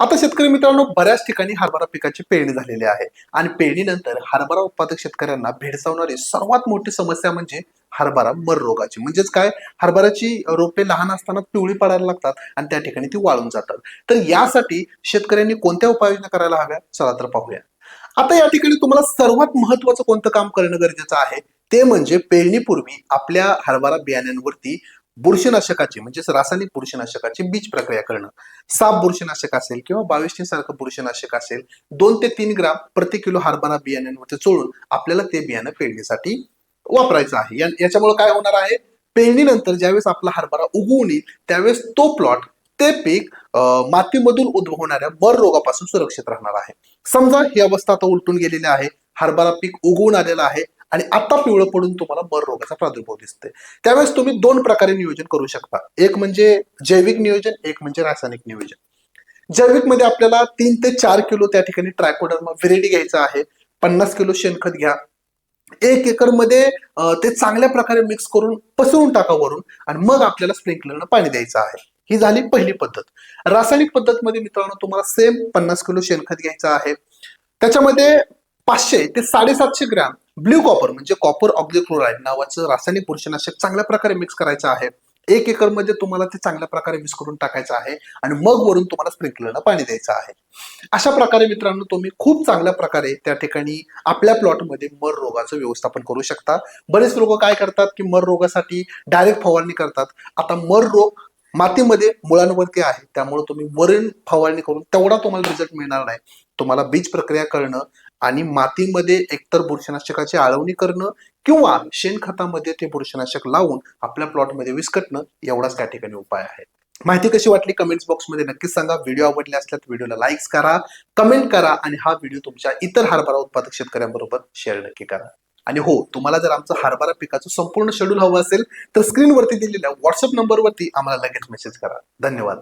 आता शेतकरी मित्रांनो बऱ्याच ठिकाणी हरभरा पिकाची पेरणी झालेली आहे. आणि पेरणीनंतर हरभरा उत्पादक शेतकऱ्यांना भेडसावणारी सर्वात मोठी समस्या म्हणजे हरभरा मर रोगाची म्हणजेच काय? हरभऱ्याची रोपे लहान असताना पिवळी पडायला लागतात आणि त्या ठिकाणी ती वाळून जातात. तर यासाठी शेतकऱ्यांनी कोणत्या उपाययोजना करायला हव्या? चला तर पाहूया. आता या ठिकाणी तुम्हाला सर्वात महत्वाचं कोणतं काम करणं गरजेचं आहे? ते म्हणजे पेरणीपूर्वी आपल्या हरभरा बियाण्यांवरती बुरशीनाशकाची म्हणजेच रासायनिक बुरशीनाशकाची बीज प्रक्रिया करणं. साप बुरशीनाशक असेल किंवा बावीसटी सारखं बुरशीनाशक असेल दोन ते तीन ग्राम प्रति किलो हरभरा बियाण्यांवरती चोळून आपल्याला ते बियाणं पेरणीसाठी वापरायचं आहे. याच्यामुळे काय होणार आहे? पेरणीनंतर ज्यावेळेस आपला हरभरा उगवून येईल त्यावेळेस तो प्लॉट ते पीक मातीमधून उद्भवणाऱ्या मर रोगापासून सुरक्षित राहणार आहे. समजा ही अवस्था आता उलटून गेलेली आहे. हरभरा पीक उगवून आलेला आहे. आणि आता पिवळं पडून तुम्हाला मर रोगाचा प्रादुर्भाव दिसतोय. त्यावेळेस तुम्ही दोन प्रकारे नियोजन करू शकता. एक म्हणजे जैविक नियोजन एक म्हणजे रासायनिक नियोजन. जैविकमध्ये आपल्याला तीन ते चार किलो त्या ठिकाणी ट्रायकोडर्मा व्हेरिटी घ्यायचा आहे. पन्नास किलो शेणखत घ्या. एक एकरमध्ये ते चांगल्या प्रकारे मिक्स करून पसरून टाका वरून आणि मग आपल्याला स्प्रिंकलरनं पाणी द्यायचं आहे. ही झाली पहिली पद्धत. रासायनिक पद्धत मध्ये मित्रांनो तुम्हाला सेम पन्नास किलो शेणखत घ्यायचं आहे. त्याच्यामध्ये पाचशे ते साडेसातशे ग्रॅम ब्ल्यू कॉपर म्हणजे कॉपर ऑक्झिक्लोराईड नावाचं रासायनिक बुरशीनाशक चांगल्या प्रकारे मिक्स करायचं आहे. एक एकरमध्ये तुम्हाला ते चांगल्या प्रकारे मिक्स करून टाकायचं आहे आणि मग वरून तुम्हाला स्प्रिंकलरला पाणी द्यायचं आहे. अशा प्रकारे मित्रांनो तुम्ही खूप चांगल्या प्रकारे त्या ठिकाणी आपल्या प्लॉटमध्ये मर रोगाचं व्यवस्थापन करू शकता. बरेच लोक काय करतात की मर रोगासाठी डायरेक्ट फवारणी करतात. आता मर रोग मातीमध्ये मुळांवरती आहे. त्यामुळे तुम्ही वरून फवारणी करून तेवढा तुम्हाला रिझल्ट मिळणार नाही. तुम्हाला बीज प्रक्रिया करणं आणि मातीमध्ये एकतर बुरशीनाशकाची आळवणी करणं किंवा शेणखतामध्ये ते बुरशीनाशक लावून आपल्या प्लॉटमध्ये विस्कटणं एवढाच त्या ठिकाणी उपाय आहे. माहिती कशी वाटली कमेंट्स बॉक्समध्ये नक्कीच सांगा. व्हिडिओ आवडले असल्यास व्हिडिओला लाईक्स करा कमेंट करा आणि हा व्हिडिओ तुमच्या इतर हरभरा उत्पादक शेतकऱ्यांबरोबर शेअर नक्की करा. आणि हो तुम्हाला जर आमचं हरभरा पिकाचं संपूर्ण शेड्यूल हवं असेल तर स्क्रीनवरती दिलेल्या व्हॉट्सअप नंबरवरती आम्हाला लगेच मेसेज करा. धन्यवाद.